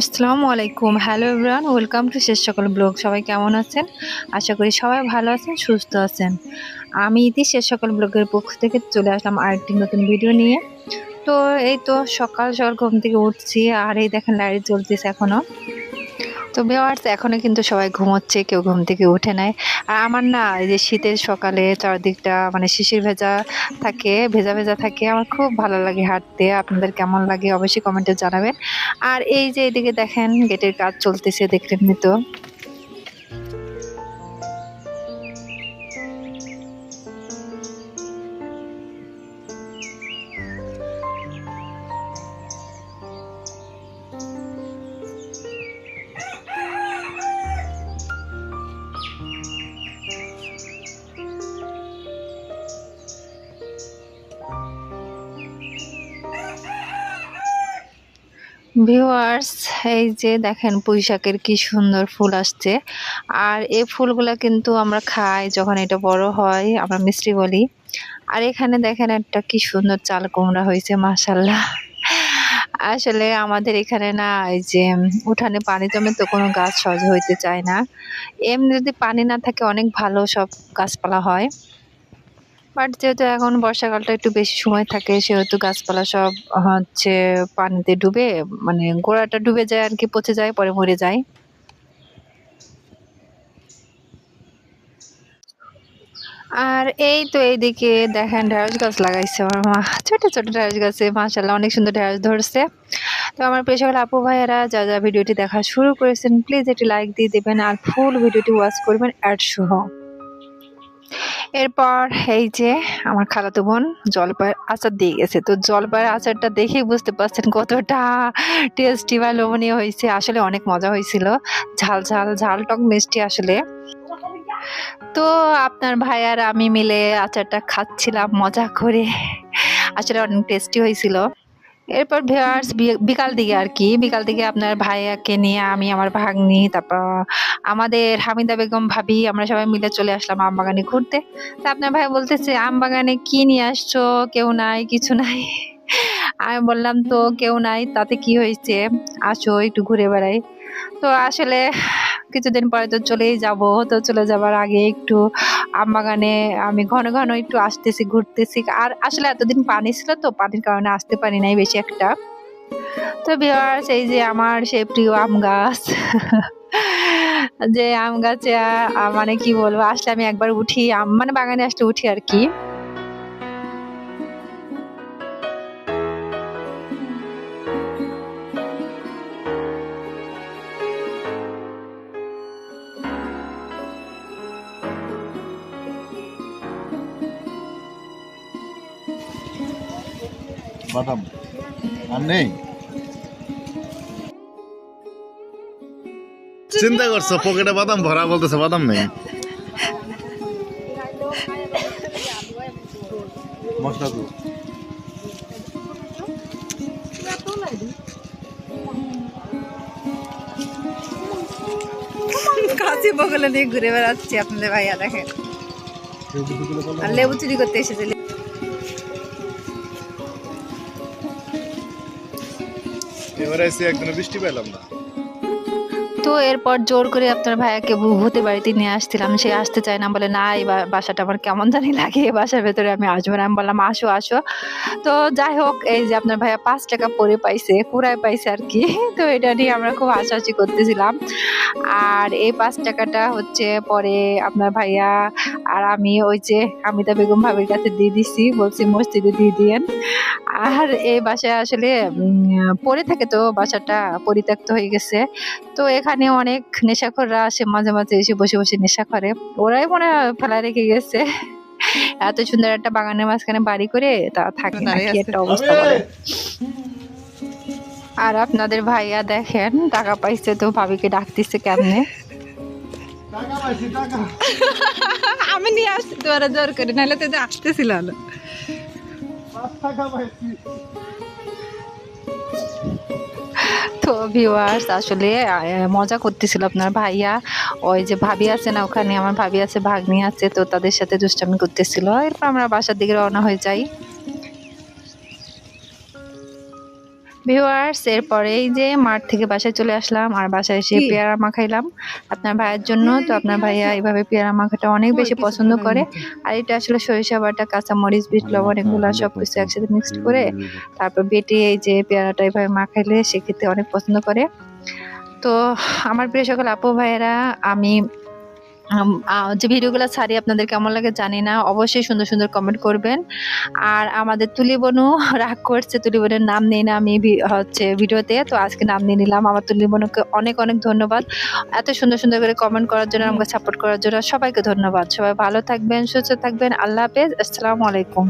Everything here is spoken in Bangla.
আসসালামু আলাইকুম। হ্যালো এভরিওয়ান ওয়েলকাম টু শেষ সকল ব্লগ সবাই কেমন আছেন? আশা করি সবাই ভালো আছেন, সুস্থ আছেন। আমি ইতি শেষ সকল ব্লগের পক্ষ থেকে চলে আসলাম আরেকটি নতুন ভিডিও নিয়ে। তো এই তো সকাল সকাল ঘুম থেকে উঠছি, আর এই দেখেন লাইট জ্বলতেছে এখনও তো ভিওয়ার্স এখনও কিন্তু সবাই ঘুমোচ্ছে, কেউ ঘুম থেকে উঠে নেয় আর আমার না এই যে শীতের সকালে চারদিকটা মানে শিশির ভেজা থাকে, ভেজা ভেজা থাকে, আমার খুব ভালো লাগে হাঁটতে। আপনাদের কেমন লাগে অবশ্যই কমেন্টে জানাবেন। আর এই যে এদিকে দেখেন, গেটের কাজ চলতেছে, দেখলেন তো ভিউয়ার্স, এই যে দেখেন পুঁই শাকের কি সুন্দর ফুল আসছে। আর এই ফুলগুলা কিন্তু আমরা খাই যখন এটা বড় হয়, আমরা মিষ্টি বলি। আর এখানে দেখেন একটা কি সুন্দর চাল কুমড়া হয়েছে মাসাল্লাহ আসলে আমাদের এখানে না, এই যে উঠানে পানি জমে তো কোনো গাছ সহজ হইতে চায় না। এমনি যদি পানি না থাকে, অনেক ভালো সব গাছপালা হয়। বাট যেহেতু এখন বর্ষাকালটা একটু বেশি সময় থাকে, সেহেতু গাছপালা সব হচ্ছে পানিতে ডুবে মানে গোড়াটা ডুবে যায় আর কি পচে যায়, পরে মরে যায়। আর এই তো এইদিকে দেখেন ঢেঁড়স গাছ লাগাইছে আমার মা। ছোট ছোট ঢেঁড়স গাছে মাসাল্লাহ অনেক সুন্দর ঢেঁড়স ধরছে। তো আমার সকল আপু ভাইয়েরা, যা যা ভিডিওটি দেখা শুরু করেছেন প্লিজ একটি লাইক দিয়ে দেবেন, আর ফুল ভিডিওটি ওয়াচ করবেন অ্যাড সহ। এরপর এই যে আমার খালাতো বোন জলপাইয়ের আচার দিয়ে গেছে। তো জলপাইয়ের আচারটা দেখেই বুঝতে পারছেন কতটা টেস্টি বা লোভনীয় হয়েছে। আসলে অনেক মজা হয়েছিল। ঝাল ঝাল ঝাল টক মিষ্টি আসলে। তো আপনার ভাই আর আমি মিলে আচারটা খাচ্ছিলাম, মজা করে। আসলে অনেক টেস্টি হয়েছিল। এরপর ভিয়ার্স বিকাল দিকে আর কি। বিকাল দিকে আপনার ভাইয়াকে নিয়ে আমি, আমার ভাগ্নি, তারপর আমাদের হামিদা বেগম ভাবি, আমরা সবাই মিলে চলে আসলাম আম বাগানে ঘুরতে। তা আপনার ভাই বলতেছে আম বাগানে কি নিয়ে আসছো? কেউ নাই, কিছু নাই। আমি বললাম, তো কেউ নাই, তাতে কি হয়েছে? আসো, একটু ঘুরে বেড়াই। তো আসলে কিছুদিন পরে তো চলেই যাব, তো চলে যাবার আগে একটু আম বাগানে আমি ঘন ঘন একটু আসতেছি, ঘুরতেছি। আর আসলে এতদিন পানি ছিল তো, পানির কারণে আসতে পারি নাই বেশি একটা। তো ভিওয়ার্স এই যে আমার সেই প্রিয় আম গাছ, যে আম গাছে মানে কি বলব, আসলে আমি একবার উঠি, আম মানে বাগানে আসলে উঠি আর কি। বাদাম। আর নেই। চিন্তা করছ পকেটে বাদাম ভরা বলতেছে বাদাম নেই। মশলা তো কাশি বগলে নিয়ে ঘুরে বেড়াচ্ছি আপনাদের ভাইয়া দেখেন। আর লেবু চুরি করতে এসেছে এবারে এসে একদিনও বৃষ্টি পেলাম না। তো এরপর জোর করে আপনার ভাইয়াকে ভূতে বাড়িতে নিয়ে আসছিলাম। সে আসতে চায় না, বলে, না, এই বাসাটা আমার কেমন জানি লাগে, এই বাসার ভেতরে আমি আসব না। আমি বললাম, আসো আসো। তো যাই হোক, এই যে আপনার ভাইয়া পাঁচ টাকা পরে পাইছে, কুড়ায় পাইছে আর কি। তো এটা নিয়ে আমরা খুব হাসাহাসি করতেছিলাম। আর এই পাঁচ টাকাটা হচ্ছে পরে আপনার ভাইয়া আর আমি, ওই যে আমিতা বেগম ভাবির কাছে দিয়ে দিছি, বলছি, মসজিদে দিয়ে দিয়েন। আর এই বাসায় আসলে পড়ে থাকে তো, বাসাটা পরিত্যক্ত হয়ে গেছে। তো এখানে অনেক নেশাখোররা আসে মাঝে মাঝে এসে বসে বসে নেশা করে। ওরাই মনে হয় ফেলা রেখে গেছে। এত সুন্দর একটা বাগানের মাঝখানে বাড়ি করে তা থাকে না কি একটা অবস্থা বলে আর আপনাদের ভাইয়া দেখেন টাকা পাইছে তো ভাবিকে ডাকতেছে কেমনে? টাকা পাইছি টাকা আমি নিয়ে আসছি তো ওরা জোর করে নাহলে তো আসতেছিল পাঁচ টাকা পাইছি। তো ভিউয়ার্স আসলে মজা করতেছিল আপনার ভাইয়া। ওই যে ভাবি আছে না ওখানে, আমার ভাবি আছে, ভাগ্নি আছে, তো তাদের সাথে দুষ্টামি করতেছিল। এরপর আমরা বাসার দিকে রওনা হয়ে যাই। ভিউয়ার্স এরপরে এই যে মাঠ থেকে বাসায় চলে আসলাম আর বাসায় এসে? পেয়ারা মাখাইলাম আপনার ভাইয়ের জন্য তো আপনার ভাইয়া এইভাবে পেয়ারা মাখাটা অনেক বেশি পছন্দ করে। আর এটা আসলে সরিষা বাটা কাঁচা মরিচ বিট লবণ এগুলো সব কিছু একসাথে মিক্সড করে তারপর বেটে এই যে পেয়ারাটা এইভাবে মাখাইলে সে খেতে অনেক পছন্দ করে। তো আমার প্রিয় সকল আপু ভাইয়েরা আমি যে ভিডিওগুলো ছাড়ি, আপনাদের কেমন লাগে জানি না। অবশ্যই সুন্দর সুন্দর কমেন্ট করবেন। আর আমাদের তুলি বনু রাগ করছে, তুলি বোনের নাম নেই না আমি হচ্ছে ভিডিওতে, তো আজকে নাম নিয়ে নিলাম। আমার তুলি বনুকে অনেক অনেক ধন্যবাদ। এত সুন্দর সুন্দর করে কমেন্ট করার জন্য, আমাকে সাপোর্ট করার জন্য সবাইকে ধন্যবাদ। সবাই ভালো থাকবেন, সুস্থ থাকবেন। আল্লাহ হাফেজ। আসসালামু আলাইকুম।